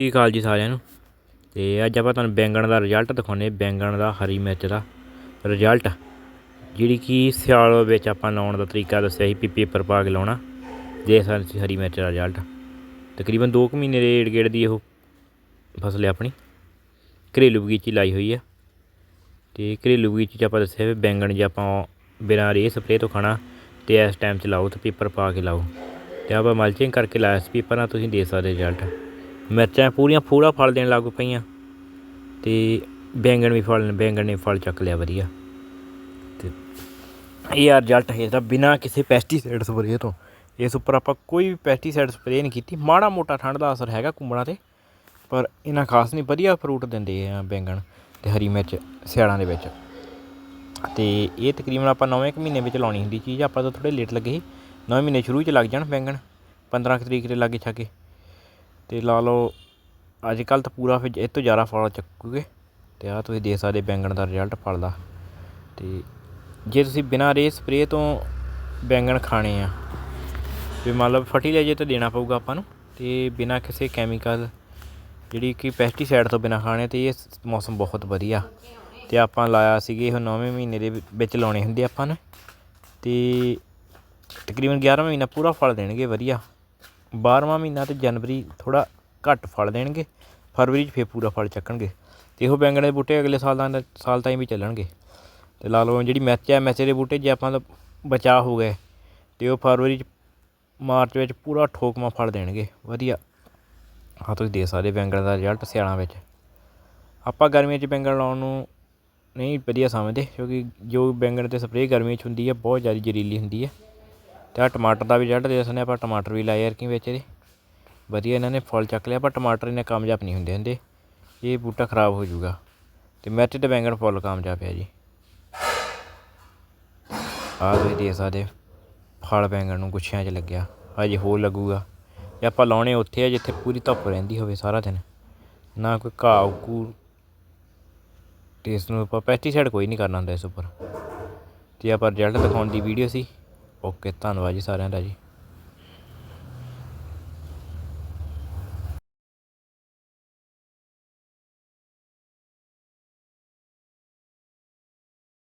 ਕੀ ਕਾਲ ਜੀ ਸਾਰਿਆਂ ਨੂੰ? ਤੇ ਅੱਜ ਆਪਾਂ ਤੁਹਾਨੂੰ ਬੈਂਗਣ ਦਾ ਰਿਜ਼ਲਟ ਦਿਖਾਉਨੇ ਬੈਂਗਣ ਦਾ, ਹਰੀ ਮਿਰਚ ਦਾ ਰਿਜ਼ਲਟ ਜਿਹੜੀ ਕਿ ਸਿਆਲ ਵਿੱਚ ਆਪਾਂ ਲਾਉਣ ਦਾ ਤਰੀਕਾ ਦੱਸਿਆ ਸੀ, ਵੀ ਪੇਪਰ ਪਾ ਕੇ ਲਾਉਣਾ। ਦੇਖ ਸਕਦੇ ਤੁਸੀਂ ਹਰੀ ਮਿਰਚ ਦਾ ਰਿਜ਼ਲਟ ਤਕਰੀਬਨ 2 ਮਹੀਨੇ ਦੇ ਏੜ ਗੇੜ ਦੀ ਉਹ ਫਸਲ ਹੈ ਆਪਣੀ। ਘਰੇਲੂ ਬਗੀਚੀ ਲਾਈ ਹੋਈ ਆ। ਤੇ ਘਰੇਲੂ ਬਗੀਚੀ 'ਚ ਆਪਾਂ ਦੱਸਿਆ ਵੀ ਬੈਂਗਣ ਜੇ ਆਪਾਂ ਬਿਨਾਂ ਰੇਹ ਸਪਰੇਅ ਤੋਂ ਖਾਣਾ, ਤੇ ਇਸ ਟਾਈਮ 'ਚ ਲਾਓ ਤੇ ਪੇਪਰ ਪਾ ਕੇ ਲਾਓ। ਤੇ ਆਪਾਂ ਮਲਚਿੰਗ ਕਰਕੇ ਲਾਇਆ ਸੀ ਪੇਪਰ ਨਾਲ ਤੁਸੀਂ ਦੇ ਸਕਦੇ ਰਿਜ਼ਲਟ ਮਿਰਚਾਂ ਪੂਰੀਆਂ ਪੂਰਾ ਫਲ ਦੇਣ ਲੱਗ ਪਈਆਂ। ਤੇ ਬੈਂਗਣ ਵੀ ਫਲ, ਬੈਂਗਣ ਨੇ ਫਲ ਚੱਕ ਲਿਆ ਵਧੀਆ। ਤੇ ਇਹ ਆ ਰਿਜ਼ਲਟ ਹੈ ਇਹਦਾ ਬਿਨਾਂ ਕਿਸੇ ਪੈਸਟੀਸਾਈਡ ਸਪਰੇਅ ਤੋਂ। ਇਸ ਉੱਪਰ ਆਪਾਂ ਕੋਈ ਵੀ ਪੈਸਟੀਸਾਈਡ ਸਪਰੇਅ ਨਹੀਂ ਕੀਤੀ। ਮਾੜਾ ਮੋਟਾ ਠੰਡ ਦਾ ਅਸਰ ਹੈਗਾ ਕੁੰਬੜਾਂ ਤੇ। ਪਰ ਇਹਨਾਂ ਖਾਸ ਨਹੀਂ, ਵਧੀਆ ਫਰੂਟ ਦਿੰਦੇ ਆ ਬੈਂਗਣ ਤੇ ਹਰੀ ਮਿਰਚ ਸਿਆਲਾਂ ਦੇ ਵਿੱਚ। ਤੇ ਇਹ ਤਕਰੀਬਨ ਆਪਾਂ ਨੌਵੇਂ ਕੁ ਮਹੀਨੇ ਵਿੱਚ ਲਾਉਣੀ ਹੁੰਦੀ ਚੀਜ਼। ਆਪਾਂ ਤਾਂ ਥੋੜੇ ਲੇਟ ਲੱਗੇ ਸੀ। ਨੌਵੇਂ ਮਹੀਨੇ ਸ਼ੁਰੂ 'ਚ ਲੱਗ ਜਾਣ ਬੈਂਗਣ। 15 ਕੁ ਤਰੀਕ ਦੇ ਲਾਗੇ ਛਾਗੇ। ਅਤੇ ਲਾ ਲਓ ਅੱਜ ਕੱਲ੍ਹ ਤਾਂ ਪੂਰਾ ਫਿਰ ਇਹ ਤੋਂ ਜ਼ਿਆਦਾ ਫਲ ਚੁੱਕੂਗੇ ਅਤੇ ਆਹ ਤੁਸੀਂ ਦੇਖ ਸਕਦੇ ਬੈਂਗਣ ਦਾ ਰਿਜ਼ਲਟ ਫਲ ਦਾ। ਤੇ ਜੇ ਤੁਸੀਂ ਬਿਨਾਂ ਰੇ ਸਪਰੇਅ ਤੋਂ ਬੈਂਗਣ ਖਾਣੇ ਆ, ਵੀ ਮੰਨ ਲਓ ਫਰਟੀਲਾਈਜ਼ਰ ਤਾਂ ਦੇਣਾ ਪਊਗਾ ਆਪਾਂ ਨੂੰ ਅਤੇ ਬਿਨਾਂ ਕਿਸੇ ਕੈਮੀਕਲ ਜਿਹੜੀ ਕਿ ਪੈਸਟੀਸਾਈਡ ਤੋਂ ਬਿਨਾਂ ਖਾਣੇ ਅਤੇ ਇਹ ਮੌਸਮ ਬਹੁਤ ਵਧੀਆ। ਅਤੇ ਆਪਾਂ ਲਾਇਆ ਸੀਗੇ ਇਹ ਨੌਵੇਂ ਮਹੀਨੇ ਦੇ ਵਿੱਚ ਲਾਉਣੇ ਹੁੰਦੇ ਆਪਾਂ ਨੇ। ਅਤੇ ਤਕਰੀਬਨ 11ਵਾਂ ਮਹੀਨਾ ਪੂਰਾ ਫਲ ਦੇਣਗੇ ਵਧੀਆ। 12ਵਾਂ ਮਹੀਨਾ ਅਤੇ ਜਨਵਰੀ ਥੋੜ੍ਹਾ ਘੱਟ ਫਲ ਦੇਣਗੇ, ਫਰਵਰੀ 'ਚ ਫਿਰ ਪੂਰਾ ਫਲ ਚੱਕਣਗੇ ਅਤੇ ਇਹੋ ਬੈਂਗਣ ਦੇ ਬੂਟੇ ਅਗਲੇ ਸਾਲ ਦਾ, ਸਾਲ ਤਾਈਂ ਵੀ ਚੱਲਣਗੇ ਅਤੇ ਲਾ ਲਓ ਜਿਹੜੀ ਮਿਰਚ ਹੈ ਮਿਰਚ ਦੇ ਬੂਟੇ ਜੇ ਆਪਾਂ ਦਾ ਬਚਾਅ ਹੋ ਗਏ ਤੇ ਉਹ ਫਰਵਰੀ 'ਚ, ਮਾਰਚ ਵਿੱਚ ਪੂਰਾ ਠੋਕਵਾਂ ਫਲ ਦੇਣਗੇ, ਵਧੀਆ। ਹਾਂ ਤੁਸੀਂ ਦੇਖ ਸਕਦੇ ਬੈਂਗਣ ਦਾ ਰਿਜ਼ਲਟ ਸਿਆਲਾਂ ਵਿੱਚ। ਆਪਾਂ ਗਰਮੀਆਂ 'ਚ ਬੈਂਗਣ ਲਾਉਣ ਨੂੰ ਨਹੀਂ ਵਧੀਆ ਸਮਝਦੇ ਕਿਉਂਕਿ ਜੋ ਬੈਂਗਣ ਤੇ ਸਪਰੇਅ ਗਰਮੀਆਂ 'ਚ ਹੁੰਦੀ ਹੈ, ਬਹੁਤ ਜ਼ਿਆਦਾ ਜ਼ਹਿਰੀਲੀ ਹੁੰਦੀ ਹੈ। ਤੇ ਆ ਟਮਾਟਰ ਦਾ ਵੀ ਰਿਜ਼ਲਟ ਦੇ ਸਕਦੇ ਆਪਾਂ ਟਮਾਟਰ ਵੀ ਲਾਏ ਯਾਰ ਕਿ ਵਿੱਚ ਇਹਦੇ। ਵਧੀਆ ਇਹਨਾਂ ਨੇ ਫਲ ਚੱਕ ਲਿਆ, ਪਰ ਟਮਾਟਰ ਇਹਨੇ ਕਾਮਯਾਬ ਨਹੀਂ ਹੁੰਦੇ ਹੁੰਦੇ। ਇਹ ਬੂਟਾ ਖਰਾਬ ਹੋ ਜਾਊਗਾ। ਤੇ ਮਿਰਚ ਤੇ ਬੈਂਗਣ ਫੁੱਲ ਕਾਮਯਾਬ ਹੈ ਜੀ। ਆਹ ਤੁਸੀਂ ਦੇਖ ਸਕਦੇ ਫਲ ਬੈਂਗਣ ਨੂੰ ਗੁੱਛਿਆਂ 'ਚ ਲੱਗਿਆ। ਹਜੇ ਹੋਰ ਲੱਗੂਗਾ, ਜੇ ਆਪਾਂ ਲਾਉਣੇ ਉੱਥੇ ਆ, ਜਿੱਥੇ ਪੂਰੀ ਧੁੱਪ ਰਹਿੰਦੀ ਹੋਵੇ ਸਾਰਾ ਦਿਨ। ਨਾ ਕੋਈ ਘਾਹ ਉਗੂ ਤੇ ਇਸ ਨੂੰ ਆਪਾਂ ਪੈਸਟੀਸਾਈਡ ਕੋਈ ਨਹੀਂ ਕਰਨਾ ਹੁੰਦਾ ਇਸ ਉੱਪਰ। ਤੇ ਆਪਾਂ ਰਿਜ਼ਲਟ ਦਿਖਾਉਣ ਦੀ ਵੀਡੀਓ ਸੀ। ਓਕੇ ਧੰਨਵਾਦ ਜੀ ਸਾਰਿਆਂ ਦਾ ਜੀ।